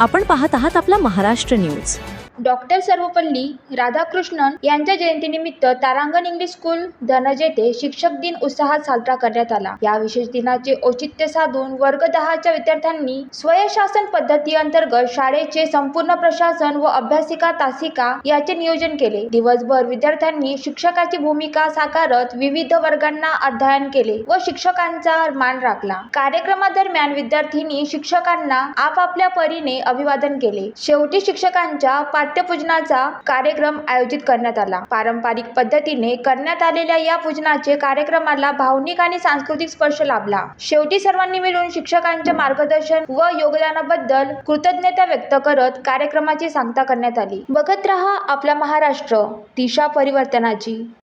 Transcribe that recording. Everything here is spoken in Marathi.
आपण पाहत आहात आपला महाराष्ट्र न्यूज. डॉक्टर सर्वपल्ली राधाकृष्णन यांच्या जयंतीनिमित्त तारांगण इंग्लिश स्कूल धनज येथे शिक्षक दिन उत्साहात साजरा करण्यात आला. या विशेष दिनाचे औचित्य साधून वर्ग दहाच्या विद्यार्थ्यांनी स्वयंशासन पद्धती अंतर्गत शाळेचे संपूर्ण प्रशासन व अभ्यासिका तासिका याचे नियोजन केले. दिवसभर विद्यार्थ्यांनी शिक्षकाची भूमिका साकारत विविध वर्गांना अध्ययन केले व शिक्षकांचा मान राखला. कार्यक्रमादरम्यान विद्यार्थ्यांनी शिक्षकांना आपापल्या परीने अभिवादन केले. शेवटी शिक्षकांच्या पाठ्यपूजनाचा कार्यक्रम आयोजित करण्यात आला. पारंपरिक पद्धतीने करण्यात आलेल्या या पूजनाचे कार्यक्रमाला भावनिक आणि सांस्कृतिक स्पर्श लाभला. शेवटी सर्वांनी मिळून शिक्षकांचे मार्गदर्शन व योगदानाबद्दल कृतज्ञता व्यक्त करत कार्यक्रमाची सांगता करण्यात आली. बघत रहा आपला महाराष्ट्र दिशा परिवर्तनाची.